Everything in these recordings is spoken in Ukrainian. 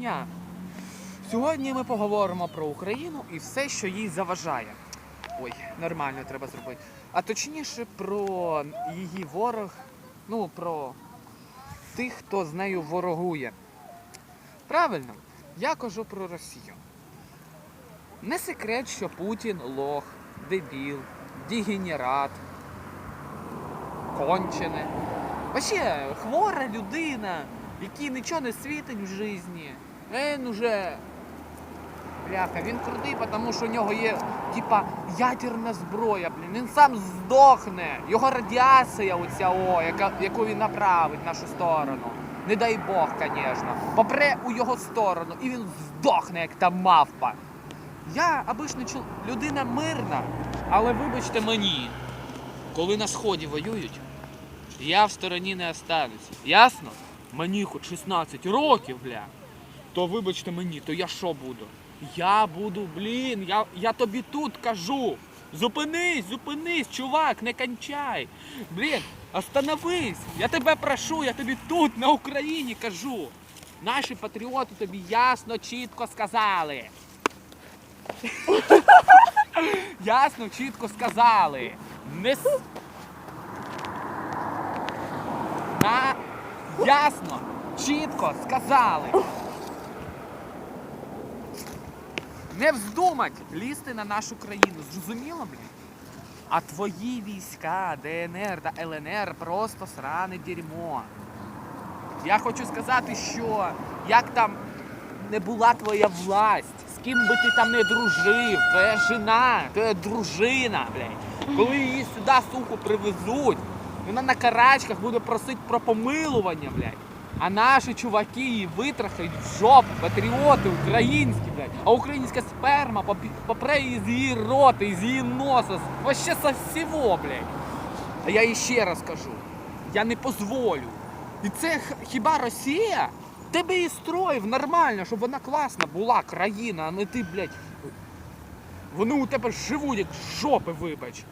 дня. Сьогодні ми поговоримо про Україну і все, що їй заважає. Ой, нормально треба зробити. А точніше про її ворог, ну про тих, хто з нею ворогує. Правильно, я кажу про Росію. Не секрет, що Путін лох, дебіл, дегенерат, кончене. Вообще, хвора людина, якій нічого не світить в житті. Він уже. Бляха, він крутий, тому що у нього є, типа, ядерна зброя, блін. Він сам здохне. Його радіація оця, о, яка, яку він направить в нашу сторону. Не дай Бог, звісно. Попре у його сторону і він здохне, як та мавпа. Я обична чол... людина мирна, але вибачте мені, коли на сході воюють, я в стороні не останусь. Ясно? Мені хоч 16 років, бля. То вибачте мені, то я що буду? Я буду, блін, я, я тобі тут кажу. Зупинись, зупинись, чувак, не кончай. Блін, остановись. Я тебе прошу, я тобі тут, на Україні кажу. Наші патріоти тобі ясно, чітко сказали. Ясно, чітко сказали. Не. На... Ясно, чітко сказали. Не вздумать лізти на нашу країну. Зрозуміло, блін? А твої війська, ДНР та ЛНР просто сране дерьмо. Я хочу сказати, що як там не була твоя власть, з ким би ти там не дружив, твоя жена, твоя дружина, блядь. Коли її сюди, суку, привезуть, вона на карачках буде просити про помилування, блядь. А наші чуваки її витрахають в жопу, патріоти українські, блядь. А українська сперма попре її з її рота, із її носа, вообще со всього, блядь. А я іще раз кажу, я не позволю. І це хіба Росія? Тебе і строїв нормально, щоб вона класна була країна, а не ти, блядь. Вони у тебе живуть, як жопи, вибач.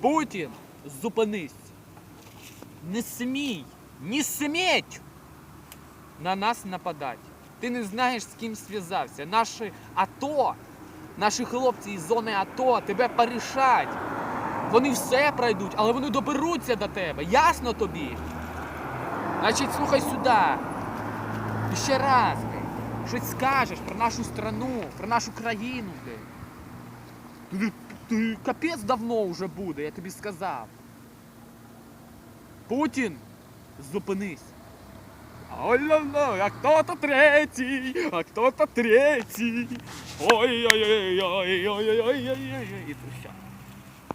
Путін, зупинись. Не смій, не сметь на нас нападати. Ти не знаєш, з ким зв'язався. Наші АТО, наші хлопці із зони АТО тебе порішать. Вони все пройдуть, але вони доберуться до тебе. Ясно тобі? Значить, слухай сюди. Ще раз, блядь, щось скажеш про нашу страну, про нашу країну, блядь. Ти, ти капець давно вже буде, я тобі сказав. Путін, зупинись. Ой-ла-ла, а хто-то третій, а хто-то третій. Ой-ой-ой-ой-ой-ой-ой-ой-ой. І все.